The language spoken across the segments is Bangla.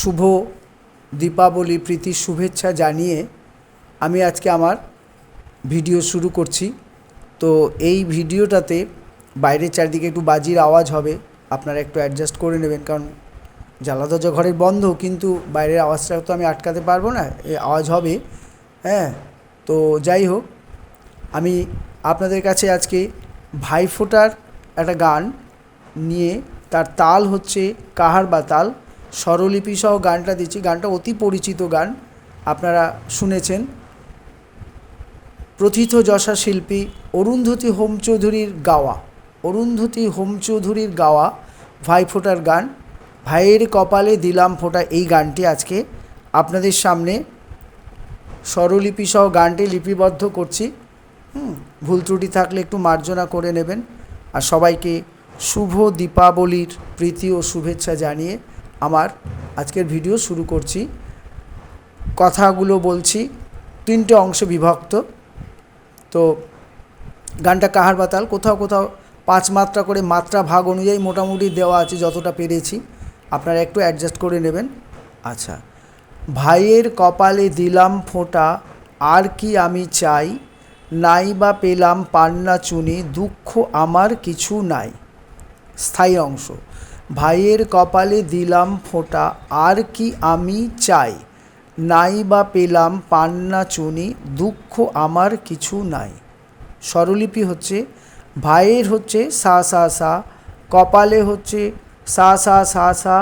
শুভ দীপাবলি, প্রীতি, শুভেচ্ছা জানিয়ে আমি আজকে আমার ভিডিও শুরু করছি। তো এই ভিডিওটাতে বাইরের চারদিকে একটু বাজির আওয়াজ হবে, আপনারা একটু অ্যাডজাস্ট করে নেবেন, কারণ জ্বালা দরজা ঘরের বন্ধ, কিন্তু বাইরের আওয়াজটা তো আমি আটকাতে পারব না আওয়াজ হবে হ্যাঁ? তো যাই হোক, আমি আপনাদের কাছে আজকে ভাইফোঁটার একটা গান নিয়ে, তার তাল হচ্ছে কাহার বা তাল? স্বরলিপি সহ গানটা দিচ্ছি। গানটা অতি পরিচিত গান, আপনারা শুনেছেন। প্রথিত যশা শিল্পী অরুন্ধতী হোম চৌধুরীর গাওয়া, অরুন্ধতী হোম চৌধুরীর গাওয়া ভাইফোঁটার গান, ভাইয়ের কপালে দিলাম ফোঁটা এই গানটি আজকে আপনাদের সামনে। স্বরলিপি সহ গানটি লিপিবদ্ধ করছি। হুম, ভুল ত্রুটি থাকলে একটু মার্জনা করে নেবেন। আর সবাইকে শুভ দীপাবলির প্রীতি ও শুভেচ্ছা জানিয়ে আমার আজকের ভিডিও শুরু করছি। কথাগুলো বলছি। তিনটে অংশে বিভক্ত। তো গানটা কাহার বাতাল? কোথাও কোথাও পাঁচ মাত্রা করে মাত্রা ভাগ অনুযায়ী মোটামুটি দেওয়া আছে যতটা পেরেছি। আপনারা একটু অ্যাডজাস্ট করে নেবেন। আচ্ছা ভাইয়ের কপালে দিলাম ফোঁটা, আর কি আমি চাই? নাই বা পেলাম পান্না চুনি, দুঃখ আমার কিছু নাই। স্থায়ী অংশ। ভাইয়ের কপালে দিলাম ফোঁটা, আর কি আমি চাই? নাই বা পেলাম পান্না চুনি, দুঃখ আমার কিছু নাই। স্বরলিপি হচ্ছে, ভাইয়ের হচ্ছে সা সা সা, কপালে হচ্ছে সা সা সা সা,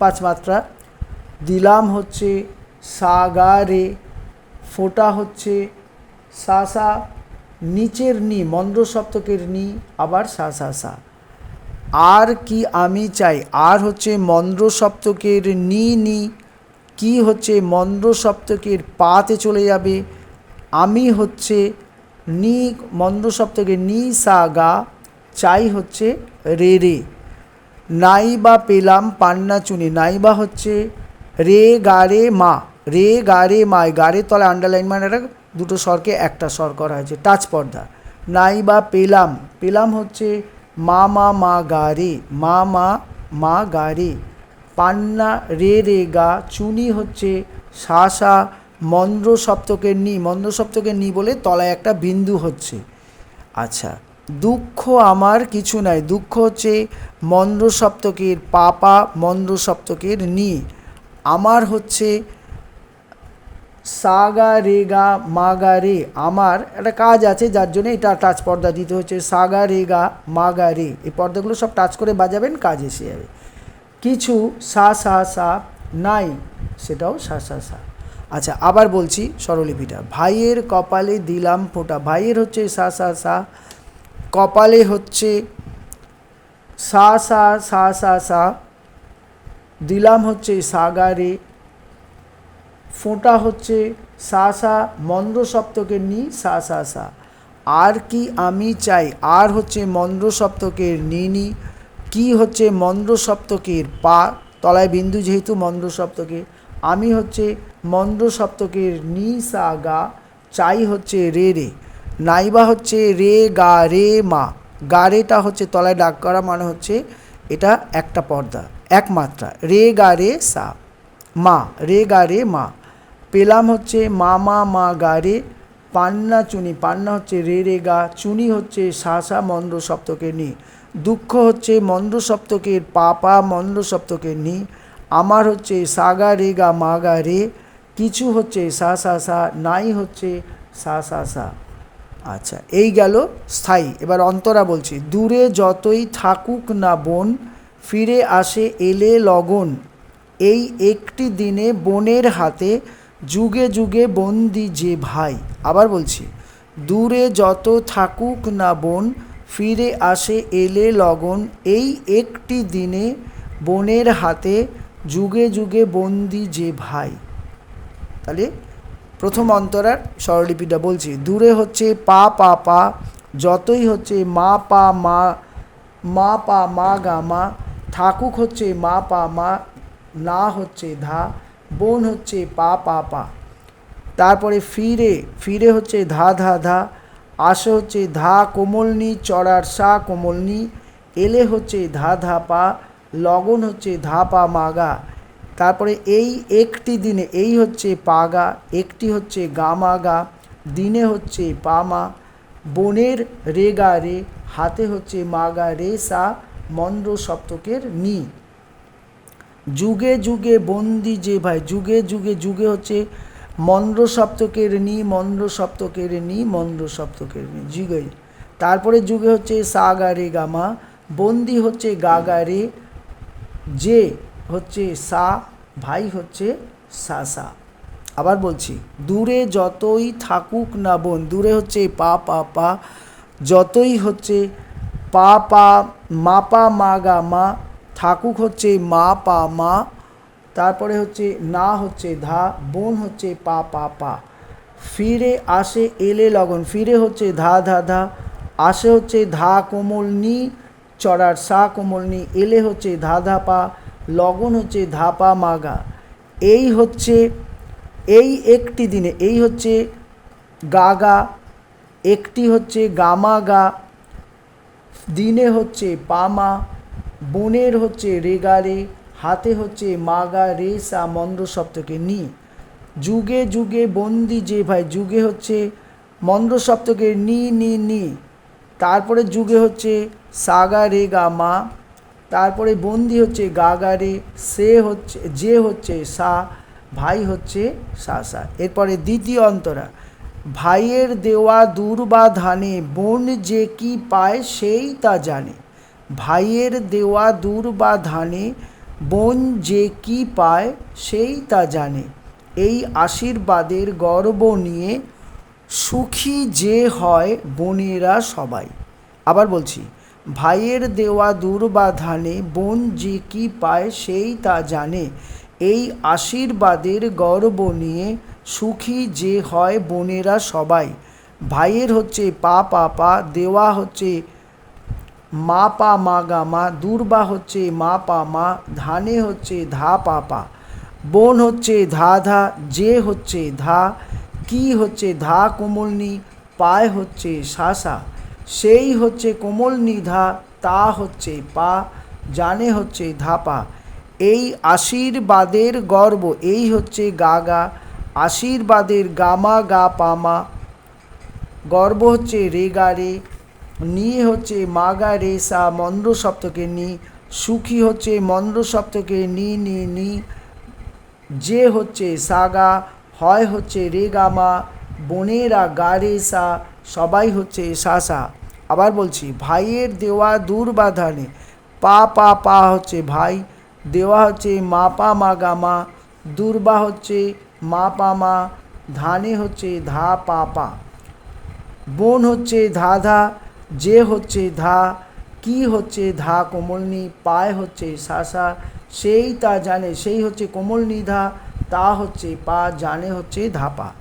পাঁচ মাত্রা। দিলাম হচ্ছে সা গা রে, ফোঁটা হচ্ছে সা সা, নিচের নি মন্দ্র সপ্তকের নি, আবার সা সা সা। আর কি আমি চাই? আর হচ্ছে মন্দ্র সপ্তকের নি নি। কি হচ্ছে মন্দ্র সপ্তকের পাতে চলে যাবে? আমি হচ্ছে নি মন্দ্র সপ্তকের নি সা গা, চাই হচ্ছে রে রে। নাই বা পেলাম পান্না চুনি নাই বা হচ্ছে রে গা রে মা। রে গা রে মা গারে তলে আন্ডারলাইন মানে দুটো স্বরকে একটা স্বর করা হয়েছে, টাচ পর্দা। নাই বা পেলাম পেলাম হচ্ছে মা মা মা রে মা মা পান্না রে রে গা চুনি হচ্ছে সা সা মন্দ্র সপ্তকের নি, মন্দ্র সপ্তকের নি বলে তলায় একটা বিন্দু হচ্ছে। আচ্ছা দুঃখ আমার কিছু নাই, দুঃখ হচ্ছে মন্দ্র সপ্তকের পাপা, মন্দ্র সপ্তকের নি। আমার হচ্ছে সাগা রে গা মা গা রে আমার একটা কাজ আছে, যার জন্য এটা টাচ পর্দা দিতে হচ্ছে। সাগা রে গা মা গা রে এই পর্দাগুলো সব টাচ করে বাজাবেন, কাজ এসে যাবে। কিছু সা সা সা নাই, সেটাও সা সা সা। আচ্ছা আবার বলছি স্বরলিপিটা। ভাইয়ের কপালে দিলাম ফোঁটা। ভাইয়ের হচ্ছে সা সা সা। কপালে হচ্ছে সা সা সা সা সা। দিলাম হচ্ছে সাগা রে ফোঁটা হচ্ছে সা সা, মন্দ্র সপ্তকের নি, সা সা সা। আর কি আমি চাই? আর হচ্ছে মন্দ্র সপ্তকের নি নি, কি হচ্ছে মন্দ্র সপ্তকের পা, তলায় বিন্দু যেহেতু মন্দ্র সপ্তকে আমি হচ্ছে মন্দ্র সপ্তকের নি সা গা, চাই হচ্ছে রে রে। নাইবা হচ্ছে রে গা রে মা। গা রেটা হচ্ছে তলায় ডাক করা মানে হচ্ছে এটা একটা পর্দা এক মাত্রা রে গা রে সা। মা, রে গা রে মা। পেলাম হচ্ছে মা মা গা রে, পান্না চুনি, পান্না হচ্ছে রে রে গা, চুনি হচ্ছে সা সা মন্দ্র সপ্তকের নি, দুঃখ হচ্ছে মন্দ্র সপ্তকের পা পা মন্দ্র সপ্তকের নি, আমার হচ্ছে সাগা রে গা মা গা রে, কিছু হচ্ছে সা সা সা, নাই হচ্ছে সা সা সা। আচ্ছা এই গেল স্থায়ী, এবার অন্তরা বলছি, দূরে যতই থাকুক না বোন, ফিরে আসে এলে লগন, এই একটি দিনে বোনের হাতে যুগে যুগে বন্দি যে ভাই। আবার বলছি, দূরে যত থাকুক না বোন, ফিরে আসে এলে লগন। এই একটি দিনে বোনের হাতে যুগে যুগে বন্দি যে ভাই। তাহলে প্রথম অন্তরার স্বরলিপিটা বলছি, দূরে হচ্ছে পা পা পা, যতই হচ্ছে মা পা মা মা পা মা গা মা, থাকুক হচ্ছে মা পা মা, না হচ্ছে ধা বোন হচ্ছে পা পা পা। তারপরে ফিরে ফিরে হচ্ছে ধা ধা ধা। আসে হচ্ছে ধা, কোমলনি, চড়ার সা, কোমলনি। এলে হচ্ছে ধা ধা, পা। লগন হচ্ছে ধাপা মাগা তারপরে এই একটি দিনে, এই হচ্ছে পাগা একটি হচ্ছে গামাগা দিনে হচ্ছে পামা বনের রেগা রে। হাতে হচ্ছে মাগা রে, সা। মন্দ্র সপ্তকের নি। যুগে যুগে বন্দি যে ভাই, যুগে যুগে যুগে হচ্ছে মন্দ্র সপ্তকের নি, মন্দ্র সপ্তকের নি, মন্দ্র সপ্তকের নি যুগে তারপরে যুগে হচ্ছে সা গা রে গামা বন্দি হচ্ছে গা গা রে, যে হচ্ছে সা, ভাই হচ্ছে সা সা। আবার বলছি, দূরে যতই থাকুক না বোন, দূরে হচ্ছে পা পা পা, যতই হচ্ছে পা পা, মা পা মা গা মা থাকুক হচ্ছে মা পা মা, তারপরে হচ্ছে না হচ্ছে ধা, বোন হচ্ছে পা পা পা। ফিরে আসে এলে লগন, ফিরে হচ্ছে ধা ধা ধা। আসে হচ্ছে ধা কোমল নি, চড়ার সা কোমল নি, এলে হচ্ছে ধা ধা পা, লগন হচ্ছে ধাপা মাগা এই হচ্ছে, এই একটি দিনে, এই হচ্ছে গা গা, একটি হচ্ছে গামা গা, দিনে হচ্ছে পামা বনের হচ্ছে রেগারে হাতে হচ্ছে মাগা রে সা মন্দ্র সপ্তকে নি। যুগে যুগে বন্দি যে ভাই, যুগে হচ্ছে মন্দ্র সপ্তকে নি নি নি। তারপরে যুগে হচ্ছে সাগা রে গা মা। তারপরে বন্দি হচ্ছে গা গা রে। সে হচ্ছে, যে হচ্ছে সা, ভাই হচ্ছে সা সা। এরপরে দ্বিতীয় অন্তরা। ভাইয়ের দেওয়া দূর বা ধানে বোন যে কি পায় সেই তা জানে। ভাইয়ের দেওয়া দূর বা ধানে বোন যে কি পায় সেই তা জানে। এই আশীর্বাদের গর্ব নিয়ে সুখী যে হয় বোনেরা সবাই। আবার বলছি, ভাইয়ের দেওয়া দূর বা ধানে বোন যে কি পায় সেই তা জানে। এই আশীর্বাদের গর্ব নিয়ে সুখী যে হয় বোনেরা সবাই। ভাইয়ের হচ্ছে পা পা পা, দেওয়া হচ্ছে মা পা মা গা মা, দুর্বা হচ্ছে মা পা মা, ধানে হচ্ছে ধা পা পা, বোন হচ্ছে ধা ধা যে হচ্ছে ধা, কি হচ্ছে ধা কোমলনি, পায় হচ্ছে শাসা সেই হচ্ছে কোমল নিধা তা হচ্ছে পা, জানে হচ্ছে ধাপা এই আশীর্বাদের গর্ব, এই হচ্ছে গা গা, আশীর্বাদের গামা গা পামা গর্ব হচ্ছে রে গা রে নিয়ে হচ্ছে মাগা রে সা মন্দ্র সপ্তকে নি, সুখী হচ্ছে মন্দ্র সপ্তকে নি নি নি, যে হচ্ছে সাগা, হয় হচ্ছে রে গামা বোনেরা গা রেসা, সবাই হচ্ছে সাসা। আবার বলছি, ভাইয়ের দেওয়া দূর বাধানে পা পা পা হচ্ছে ভাই, দেওয়া হচ্ছে মা, পা, মা গামা দুর্বা হচ্ছে মা, পা, মা, ধানে হচ্ছে ধা, পা পা। বোন হচ্ছে ধা ধা যে হচ্ছে ধা, কি হচ্ছে ধা, কোমলনি, পায় হচ্ছে শাসা সেই তা জানে, সেই হচ্ছে কোমলনি ধা, তা হচ্ছে পা, জানে হচ্ছে ধাপা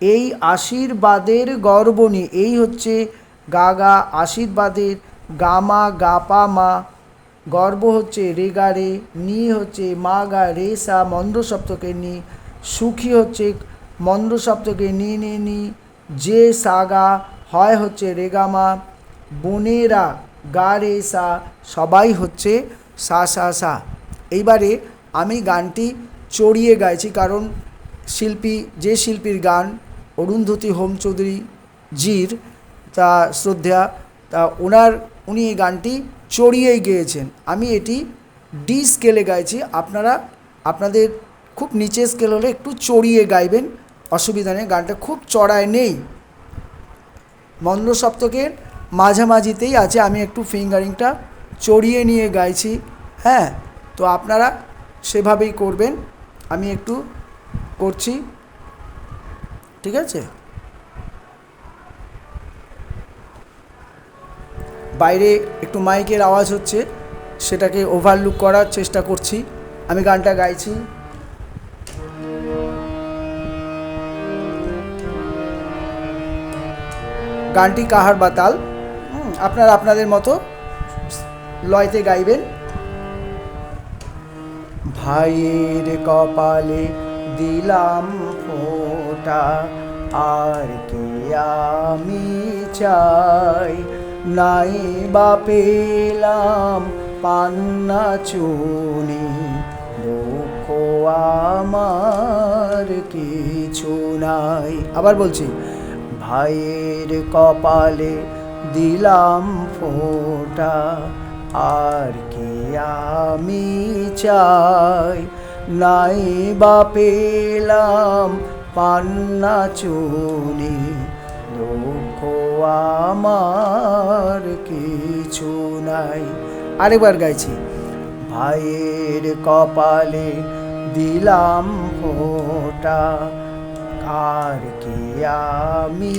এই আশীর্বাদের গর্বনি এই হচ্ছে গাগা আশীর্বাদের গামা গাপা মা। গর্ব হচ্ছে রেগা রে, নি হচ্ছে মা, গা, রে, সা, মন্দ্র সপ্তকে নি। সুখী হচ্ছে মন্দ্র সপ্তকে নি নি নি। যে সাগা হয় হচ্ছে রেগামা বোনেরা গা রে সা, সবাই হচ্ছে সা সা সা। এইবারে আমি গানটি চড়িয়ে গাইছি কারণ শিল্পী, যে শিল্পীর গান, অরুন্ধতী হোম চৌধুরী জির, তা শ্রদ্ধা, তা ওনার, উনি এই গানটি চড়িয়েই গেয়েছেন। আমি এটি ডি স্কেলে গাইছি, আপনারা, আপনাদের খুব নিচে স্কেল হলে একটু চড়িয়ে গাইবেন, অসুবিধা নেই, গানটা খুব চড়ায় নেই। মন্দ্র সপ্তকের মাঝামাঝিতেই আছে, আমি একটু ফিঙ্গারিংটা চড়িয়ে নিয়ে গাইছি হ্যাঁ? তো আপনারা সেভাবেই করবেন, আমি একটু করছি, ঠিক আছে? বাইরে একটু মাইকের আওয়াজ হচ্ছে, সেটাকে ওভারলুক করার চেষ্টা করছি, আমি গানটা গাইছি। গানটি কাহার বাতাল আপনারা আপনাদের মতো লয়তে গাইবেন। ভাইয়ের কপালে দিলাম ফোঁটা, আর কি আমি চাই? নাই বা পেলাম পান্না চুনি, দুঃখ আমার কিছু নাই। আবার বলছি, ভাইয়ের কপালে দিলাম ফোঁটা। আর কি আমি চাই? নাই বা পেলাম পান্না চুনি। দুঃখ আমার কিছু নাই। আরেকবার গাইছি। ভাইয়ের কপালে দিলাম ফোঁটা। আর কি আমি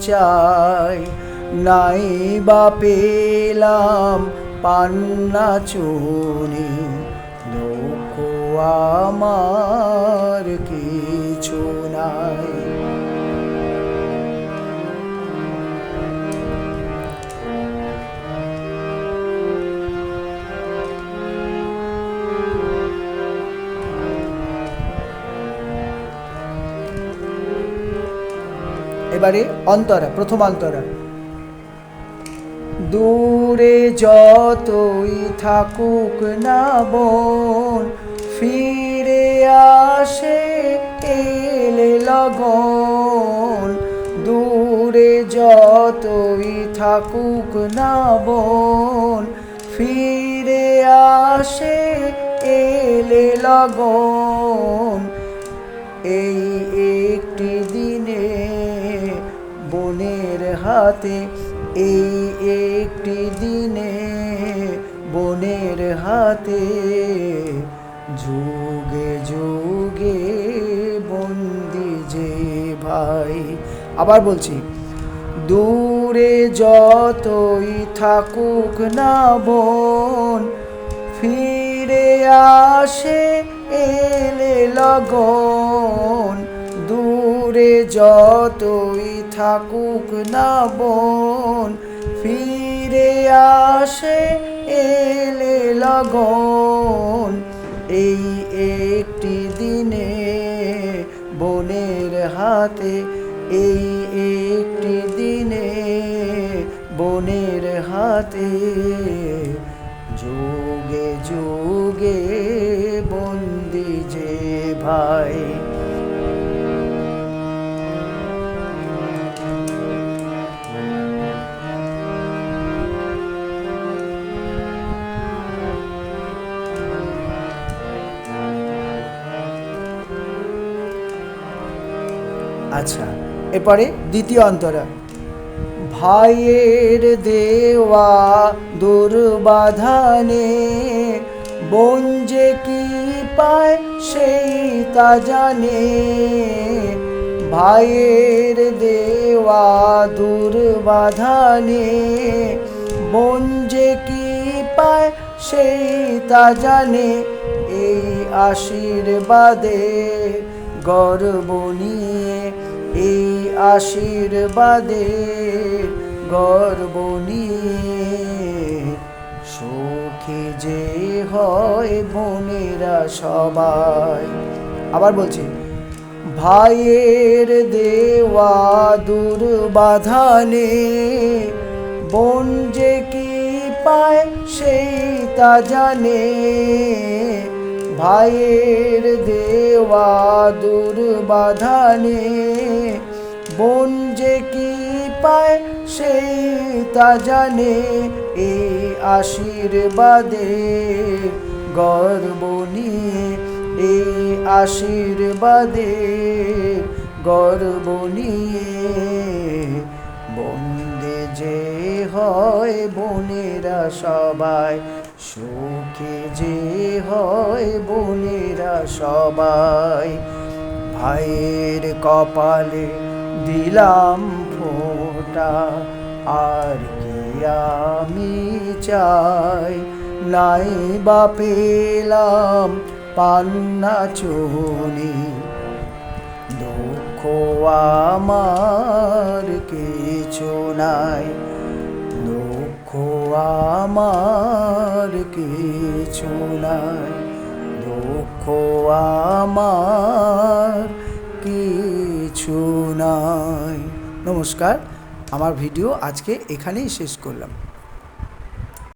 চাই? নাই বা পেলাম পান্না চুনি দুঃখ আমার কিছু নাই। এবারে অন্তরা প্রথম অন্তরা। দূরে যতই থাকুক না বোন, ফিরে আসে এলে লগন। দূরে যতই থাকুক না বোন, ফিরে আসে এলে লগন। এই একটি দিনে বোনের হাতে এই একটি দিনে বনের হাতে যুগে যুগে বন্দি যে ভাই। আবার বলছি, দূরে যতই থাকুক না বোন, ফিরে আসে এলে লগন। দূরে যতই থাকুক না বোন, ফিরে আসে এলে লগন। এই একটি দিনে বনের হাতে, এই একটি দিনে বোনের হাতে যুগে যুগে বন্দি যে ভাই আচ্ছা এরপরে দ্বিতীয় অন্তরা। ভাইয়ের দেওয়া দুর্বাধানে বোন যে কি পায় সেই তা জানে। ভাইয়ের দেওয়া দুর্বাধানে বোন যে কি পায় সেই তা জানে। এই আশীর্বাদে গর্ব নিয়ে এই আশীর্বাদে গর্ব সুখী যে হয় বোনেরা সবাই। আবার বলছি, ভাইয়ের দেওয়া দুর্বাধানে বোন যে কি পায় সেই তা জানে। ভাইয়ের দেওয়া দুর্বাধানে বোন যে কি পায় সেই তা জানে। এই আশীর্বাদে গর্ব নিয়ে এই আশীর্বাদে গর্ব নিয়ে। বন্দে যে হয় বোনেরা সবাই যে হয় বোনেরা সবাই, ভাইয়ের কপালে দিলাম ফোঁটা, আর কি আমি চাই? নাই বা পেলাম পান্না চুনি দুঃখ আমার কিছু নাই। আমার কিছু নাই। দুঃখ আমার কিছু নাই। নমস্কার আমার ভিডিও আজকে এখানেই শেষ করলাম।